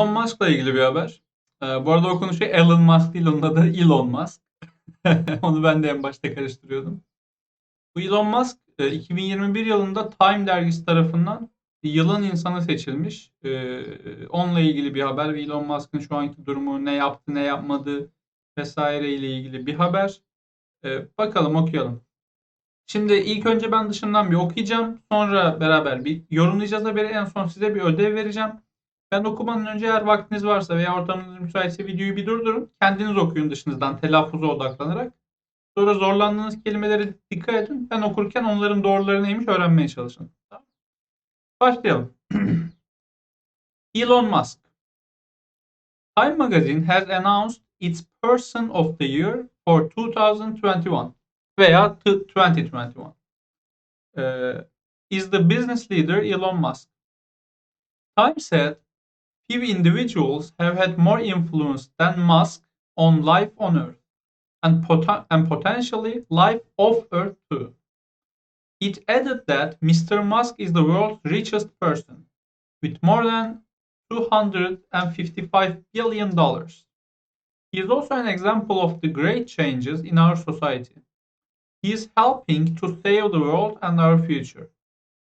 Elon Musk'la ilgili bir haber. Ee, bu arada o konu şey Elon Musk değil onun adı Elon Musk. Onu ben de en başta karıştırıyordum. Bu Elon Musk e, 2021 yılında Time dergisi tarafından yılın insanı seçilmiş. Ee, onunla ilgili bir haber Elon Musk'ın şu anki durumu ne yaptı ne yapmadı vesaire ile ilgili bir haber. Ee, bakalım okuyalım. Şimdi ilk önce ben dışından bir okuyacağım. Sonra beraber bir yorumlayacağız haberi. En son size bir ödev vereceğim. Ben okumadan önce eğer vaktiniz varsa veya ortamınız müsaitse videoyu bir durdurun. Kendiniz okuyun dışınızdan telaffuza odaklanarak. Sonra zorlandığınız kelimelere dikkat edin. Ben okurken onların doğruları neymiş öğrenmeye çalışın. Başlayalım. Elon Musk. Time Magazine has announced its Person of the Year for 2021 veya 2021. Uh, is the business leader Elon Musk. Time said few individuals have had more influence than Musk on life on Earth and, pot- and potentially life off Earth too. It added that Mr. Musk is the world's richest person with more than 255 billion dollars. He is also an example of the great changes in our society. He is helping to save the world and our future.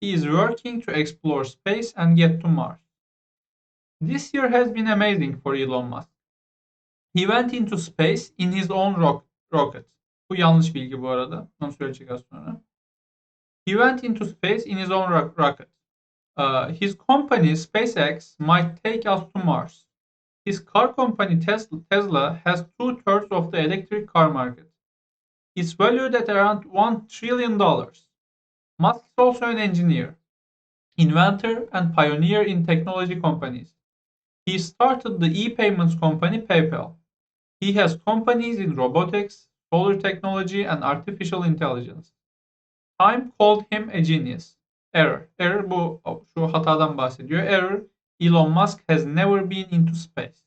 He is working to explore space and get to Mars. This year has been amazing for Elon Musk. He went into space in his own ro- rocket. Bu yanlış bilgi bu arada. Onu söyleyecek az sonra. He went into space in his own ro- rocket. Uh, his company SpaceX might take us to Mars. His car company Tesla, Tesla has two thirds of the electric car market. It's valued at around $1 trillion. Musk is also an engineer, inventor, and pioneer in technology companies. He started the e-payments company PayPal. He has companies in robotics, solar technology, and artificial intelligence. Time called him a genius. Error. Error bu şu hatadan bahsediyor. Error. Elon Musk has never been into space.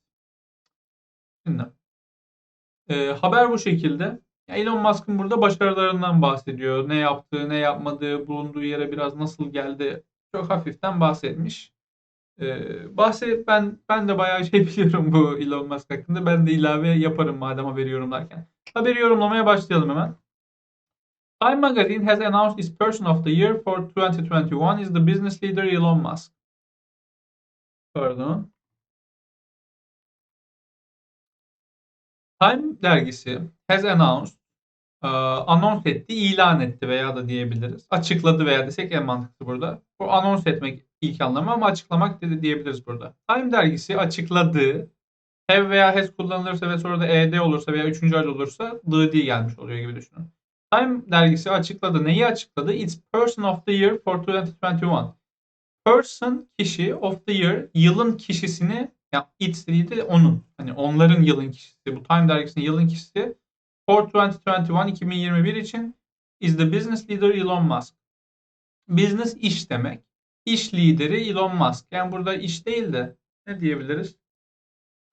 Şimdi e, haber bu şekilde. Elon Musk'ın burada başarılarından bahsediyor. Ne yaptığı, ne yapmadığı, bulunduğu yere biraz nasıl geldi çok hafiften bahsetmiş. Ee, bahset ben ben de bayağı şey biliyorum bu Elon Musk hakkında. Ben de ilave yaparım madem haberi yorumlarken. Haberi yorumlamaya başlayalım hemen. Time Magazine has announced its Person of the Year for 2021 is the business leader Elon Musk. Pardon. Time dergisi has announced e, anons etti, ilan etti veya da diyebiliriz. Açıkladı veya desek en mantıklı burada. Bu anons etmek ilk anlamı ama açıklamak dedi diyebiliriz burada. Time dergisi açıkladığı have veya has kullanılırsa ve sonra da ed olursa veya üçüncü hal olursa diye gelmiş oluyor gibi düşünün. Time dergisi açıkladı. Neyi açıkladı? It's Person of the Year for 2021. Person kişi of the year yılın kişisini ya it's değil de onun. Hani onların yılın kişisi. Bu Time dergisinin yılın kişisi for 2021 2021 için is the business leader Elon Musk. Business iş demek. İş lideri Elon Musk. Yani burada iş değil de ne diyebiliriz?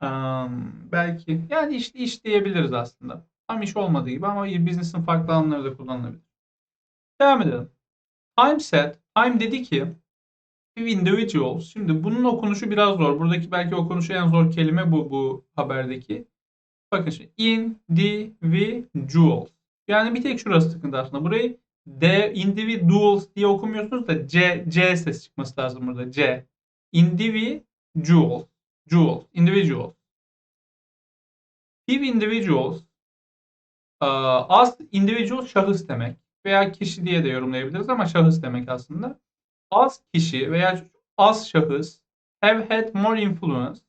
Um, belki yani iş, iş diyebiliriz aslında. Tam iş olmadığı gibi ama business'ın farklı alanları da kullanılabilir. Devam edelim. Time said, Time dedi ki individuals. Şimdi bunun okunuşu biraz zor. Buradaki belki okunuşu en zor kelime bu bu haberdeki. Bakın şimdi individuals. Yani bir tek şurası sıkıntı aslında. Burayı D individuals diye okumuyorsunuz da C C ses çıkması lazım burada. C. Individuals. Jewels. Individuals. Few individuals az individual şahıs demek veya kişi diye de yorumlayabiliriz ama şahıs demek aslında. Az kişi veya az şahıs have had more influence.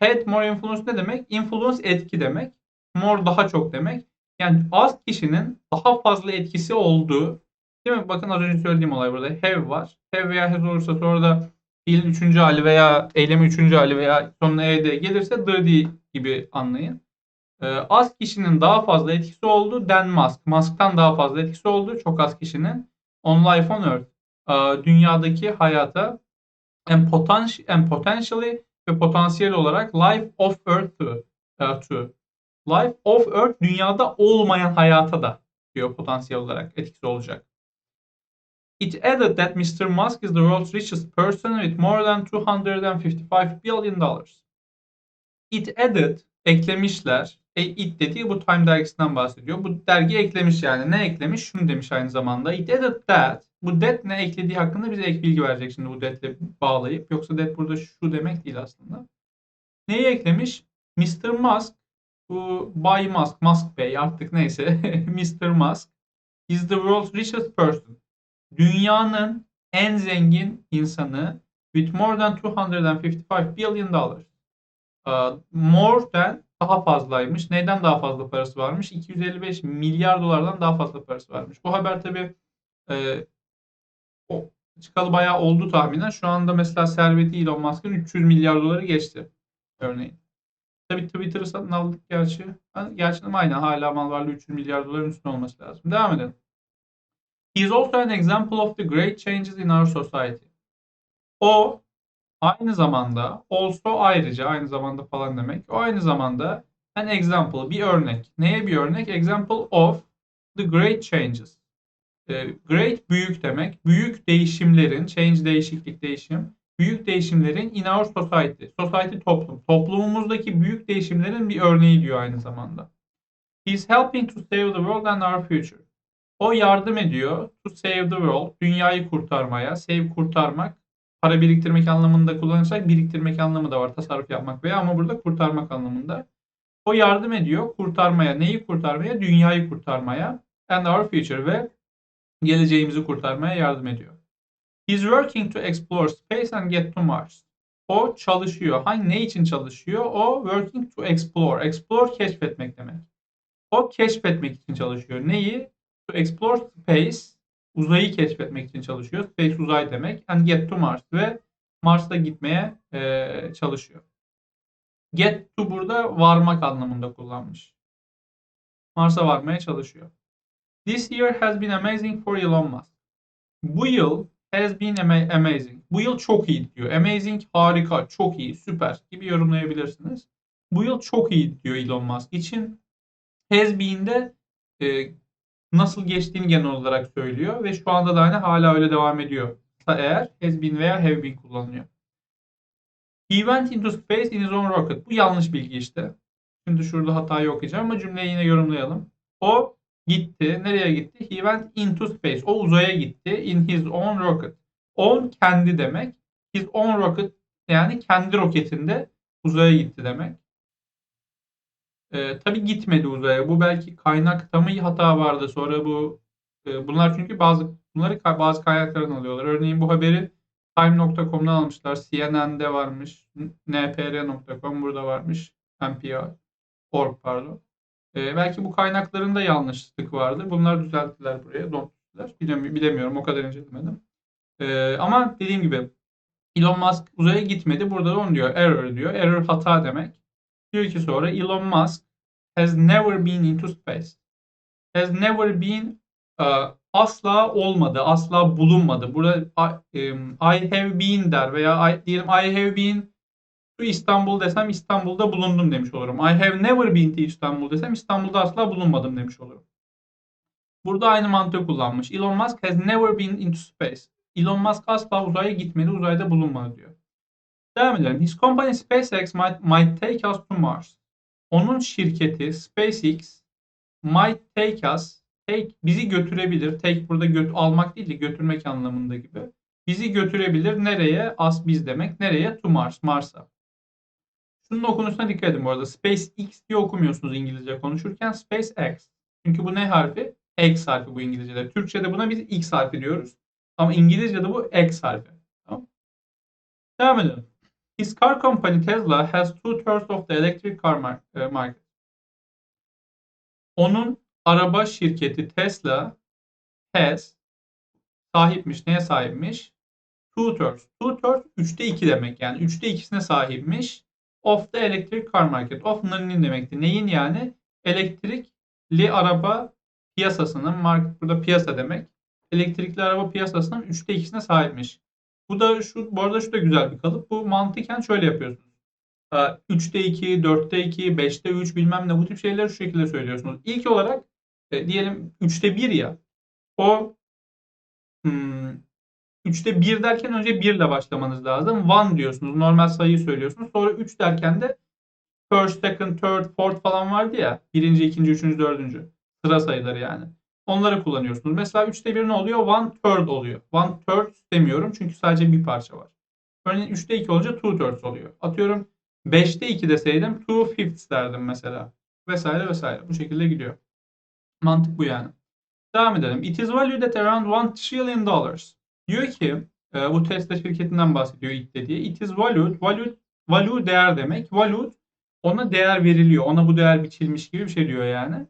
Had more influence ne demek? Influence etki demek. More daha çok demek. Yani az kişinin daha fazla etkisi olduğu değil mi? Bakın az önce söylediğim olay burada. Have var. Have veya has olursa sonra da fiilin üçüncü hali veya eylemin üçüncü hali veya sonuna ed gelirse the gibi anlayın. Ee, az kişinin daha fazla etkisi oldu. Den Musk. Musk'tan daha fazla etkisi oldu. Çok az kişinin. On life on earth. Ee, dünyadaki hayata and, potential, and potentially ve potansiyel olarak life of earth to, uh, to. Life of earth dünyada olmayan hayata da diyor potansiyel olarak etkisi olacak. It added that Mr. Musk is the world's richest person with more than 255 billion dollars. It added eklemişler. E, it dediği bu Time dergisinden bahsediyor. Bu dergi eklemiş yani. Ne eklemiş? Şunu demiş aynı zamanda. It added that. Bu that ne eklediği hakkında bize ek bilgi verecek şimdi bu that'le bağlayıp. Yoksa that burada şu demek değil aslında. Neyi eklemiş? Mr. Musk bu Bay Musk, Musk Bey artık neyse Mr. Musk is the world's richest person. Dünyanın en zengin insanı with more than 255 billion dollars. Uh, more than daha fazlaymış. Neyden daha fazla parası varmış? 255 milyar dolardan daha fazla parası varmış. Bu haber tabi e, o, çıkalı bayağı oldu tahminen. Şu anda mesela serveti Elon Musk'ın 300 milyar doları geçti. Örneğin. Tabii Twitter'ı satın aldık gerçi. Gerçi aynen hala mal varlığı 300 milyar doların üstünde olması lazım. Devam edelim. He is also an example of the great changes in our society. O aynı zamanda also ayrıca aynı zamanda falan demek. O aynı zamanda an example bir örnek. Neye bir örnek? Example of the great changes. E, great büyük demek. Büyük değişimlerin, change değişiklik değişim. Büyük değişimlerin in our society. Society toplum. Toplumumuzdaki büyük değişimlerin bir örneği diyor aynı zamanda. He is helping to save the world and our future. O yardım ediyor to save the world. Dünyayı kurtarmaya. Save kurtarmak. Para biriktirmek anlamında kullanırsak biriktirmek anlamı da var. Tasarruf yapmak veya ama burada kurtarmak anlamında. O yardım ediyor kurtarmaya. Neyi kurtarmaya? Dünyayı kurtarmaya. And our future ve geleceğimizi kurtarmaya yardım ediyor. He's working to explore space and get to Mars. O çalışıyor. Hangi ne için çalışıyor? O working to explore. Explore keşfetmek demek. O keşfetmek için çalışıyor. Neyi? To explore space uzayı keşfetmek için çalışıyor. Space uzay demek. And get to Mars ve Mars'a gitmeye e, çalışıyor. Get to burada varmak anlamında kullanmış. Mars'a varmaya çalışıyor. This year has been amazing for Elon Musk. Bu yıl has been ama- amazing. Bu yıl çok iyi diyor. Amazing harika, çok iyi, süper gibi yorumlayabilirsiniz. Bu yıl çok iyi diyor Elon Musk için. Has been'de e, nasıl geçtiğini genel olarak söylüyor ve şu anda da hani hala öyle devam ediyor. Eğer has been veya have been kullanılıyor. He went into space in his own rocket. Bu yanlış bilgi işte. Şimdi şurada hatayı okuyacağım ama cümleyi yine yorumlayalım. O gitti. Nereye gitti? He went into space. O uzaya gitti. In his own rocket. Own kendi demek. His own rocket yani kendi roketinde uzaya gitti demek. Ee, tabii gitmedi uzaya. Bu belki kaynakta mı hata vardı. Sonra bu e, bunlar çünkü bazı bunları bazı kaynaklardan alıyorlar. Örneğin bu haberi Time.com'dan almışlar. CNN'de varmış. npr.com burada varmış. NPR. Org pardon. Ee, belki bu kaynaklarında yanlışlık vardı. Bunlar düzelttiler buraya. Donattılar. Bilemi- bilemiyorum. O kadar incelemedim. Ee, ama dediğim gibi Elon Musk uzaya gitmedi. Burada da onu diyor. Error diyor. Error hata demek. Diyor ki sonra Elon Musk has never been into space. Has never been uh, asla olmadı, asla bulunmadı. Burada I, um, I have been der veya I, diyelim I have been to İstanbul desem İstanbul'da bulundum demiş olurum. I have never been to İstanbul desem İstanbul'da asla bulunmadım demiş olurum. Burada aynı mantığı kullanmış. Elon Musk has never been into space. Elon Musk asla uzaya gitmedi, uzayda bulunmadı diyor. Devam edelim. His company SpaceX might, might take us to Mars. Onun şirketi SpaceX might take us take bizi götürebilir. Take burada göt almak değil de götürmek anlamında gibi. Bizi götürebilir. Nereye? As biz demek. Nereye? To Mars. Mars'a. Şunun okunuşuna dikkat edin bu arada. SpaceX diye okumuyorsunuz İngilizce konuşurken. SpaceX. Çünkü bu ne harfi? X harfi bu İngilizce'de. Türkçe'de buna biz X harfi diyoruz. Ama İngilizce'de bu X harfi. Tamam. Devam edelim. His car company Tesla has two-thirds of the electric car e, market. Onun araba şirketi Tesla has sahipmiş. Neye sahipmiş? Two-thirds. Two-thirds üçte iki demek yani. Üçte ikisine sahipmiş. Of the electric car market. Of neyin demekti? Neyin yani? Elektrikli araba piyasasının, market burada piyasa demek. Elektrikli araba piyasasının üçte ikisine sahipmiş. Bu da şu, bu arada şu da güzel bir kalıp. Bu mantıken şöyle yapıyorsunuz. 3'te 2, 4'te 2, 5'te 3 bilmem ne bu tip şeyleri şu şekilde söylüyorsunuz. İlk olarak e, diyelim 3'te 1 ya. O Hmm, 3'te 1 derken önce 1 ile başlamanız lazım. One diyorsunuz. Normal sayıyı söylüyorsunuz. Sonra 3 derken de first, second, third, fourth falan vardı ya. Birinci, ikinci, üçüncü, dördüncü. Sıra sayıları yani. Onları kullanıyorsunuz. Mesela 3'te 1 ne oluyor? One third oluyor. One third demiyorum çünkü sadece bir parça var. Örneğin 3'te 2 olunca two thirds oluyor. Atıyorum 5'te 2 deseydim two fifths derdim mesela. Vesaire vesaire. Bu şekilde gidiyor. Mantık bu yani. Devam edelim. It is valued at around 1 trillion dollars. Diyor ki e, bu Tesla şirketinden bahsediyor ilk dediği. It is valued. Valued, value değer demek. Valued ona değer veriliyor. Ona bu değer biçilmiş gibi bir şey diyor yani.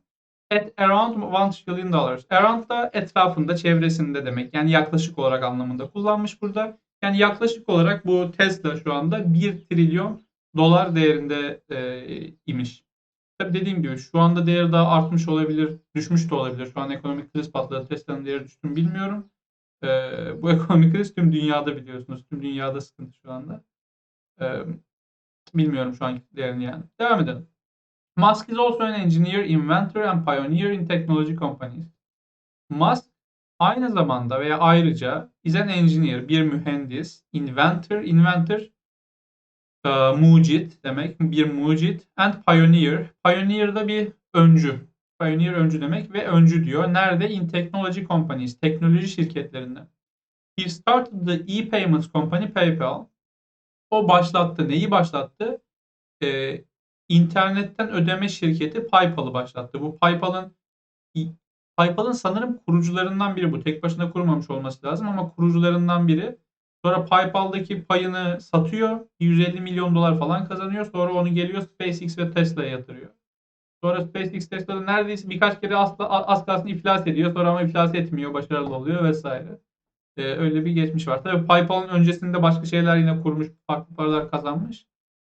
At around 1 trillion dollars. Around da etrafında, çevresinde demek. Yani yaklaşık olarak anlamında kullanmış burada. Yani yaklaşık olarak bu Tesla şu anda 1 trilyon dolar değerinde e, imiş. Tabii dediğim gibi şu anda değeri daha artmış olabilir, düşmüş de olabilir. Şu an ekonomik kriz patladı. Tesla'nın değeri düştü mü bilmiyorum. E, bu ekonomik kriz tüm dünyada biliyorsunuz. Tüm dünyada sıkıntı şu anda. E, bilmiyorum şu anki değerini yani. Devam edelim. Musk is also an engineer, inventor and pioneer in technology companies. Musk aynı zamanda veya ayrıca is an engineer, bir mühendis, inventor, inventor e, mucit demek, bir mucit and pioneer. Pioneer da bir öncü. Pioneer öncü demek ve öncü diyor. Nerede? In technology companies, teknoloji şirketlerinde. He started the e-payments company PayPal. O başlattı. Neyi başlattı? Ee, internetten ödeme şirketi PayPal'ı başlattı. Bu PayPal'ın PayPal'ın sanırım kurucularından biri bu. Tek başına kurmamış olması lazım ama kurucularından biri. Sonra PayPal'daki payını satıyor. 150 milyon dolar falan kazanıyor. Sonra onu geliyor SpaceX ve Tesla'ya yatırıyor. Sonra SpaceX Tesla'da neredeyse birkaç kere az, kalsın iflas ediyor. Sonra ama iflas etmiyor. Başarılı oluyor vesaire. Ee, öyle bir geçmiş var. Tabii PayPal'ın öncesinde başka şeyler yine kurmuş. Farklı paralar kazanmış.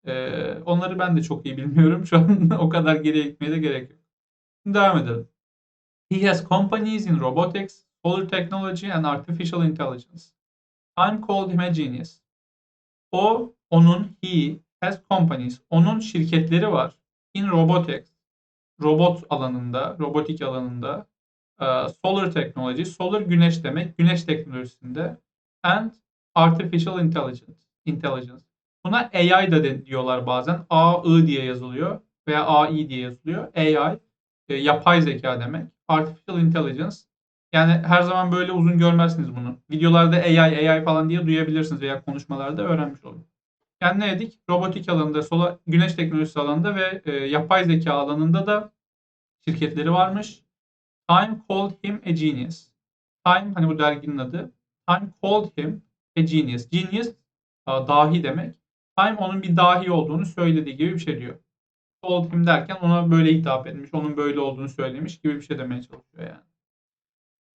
Ee, onları ben de çok iyi bilmiyorum. Şu an o kadar geriye gitmeye de gerek yok. Şimdi devam edelim. He has companies in robotics, solar technology and artificial intelligence. I'm called him a genius. O, onun, he has companies. Onun şirketleri var. In robotics, robot alanında, robotik alanında. Uh, solar technology, solar güneş demek, güneş teknolojisinde. And artificial intelligence. intelligence. Buna AI da diyorlar bazen. AI diye yazılıyor veya AI diye yazılıyor. AI, e, yapay zeka demek. Artificial intelligence, yani her zaman böyle uzun görmezsiniz bunu. Videolarda AI, AI falan diye duyabilirsiniz veya konuşmalarda öğrenmiş olun. Yani ne dedik? Robotik alanında, sola, güneş teknolojisi alanında ve e, yapay zeka alanında da şirketleri varmış. Time called him a genius. Time, hani bu derginin adı. Time called him a genius. Genius, dahi demek. Time onun bir dahi olduğunu söylediği gibi bir şey diyor. Called him derken ona böyle hitap etmiş, onun böyle olduğunu söylemiş gibi bir şey demeye çalışıyor yani.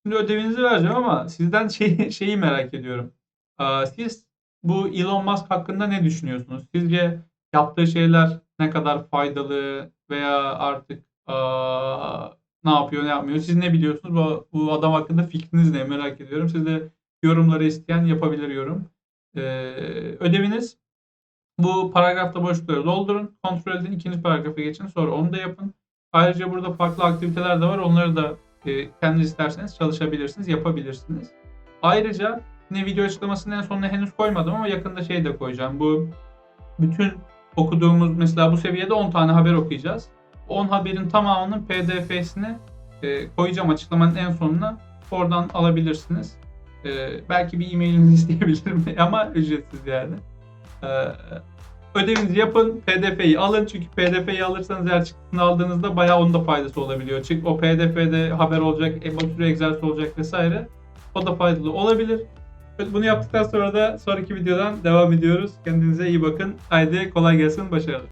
Şimdi ödevinizi vereceğim ama sizden şey, şeyi merak ediyorum. Aa, Siz bu Elon Musk hakkında ne düşünüyorsunuz? Sizce yaptığı şeyler ne kadar faydalı veya artık aa, ne yapıyor ne yapmıyor? Siz ne biliyorsunuz? Bu, bu adam hakkında fikriniz ne merak ediyorum. Siz de yorumları isteyen yapabilir yorum. Ee, ödeviniz bu paragrafta boşlukları doldurun. Kontrol edin. ikinci paragrafa geçin. Sonra onu da yapın. Ayrıca burada farklı aktiviteler de var. Onları da e, kendiniz isterseniz çalışabilirsiniz, yapabilirsiniz. Ayrıca yine video açıklamasının en sonuna henüz koymadım ama yakında şey de koyacağım. Bu bütün okuduğumuz mesela bu seviyede 10 tane haber okuyacağız. 10 haberin tamamının pdf'sini e, koyacağım açıklamanın en sonuna. Oradan alabilirsiniz. E, belki bir e-mailinizi isteyebilirim ama ücretsiz yani. E, ödevinizi yapın, PDF'yi alın. Çünkü PDF'yi alırsanız eğer çıktısını aldığınızda bayağı onun da faydası olabiliyor. Çünkü o PDF'de haber olacak, e, sürü egzersiz olacak vesaire. O da faydalı olabilir. Bunu yaptıktan sonra da sonraki videodan devam ediyoruz. Kendinize iyi bakın. Haydi kolay gelsin, başarılı.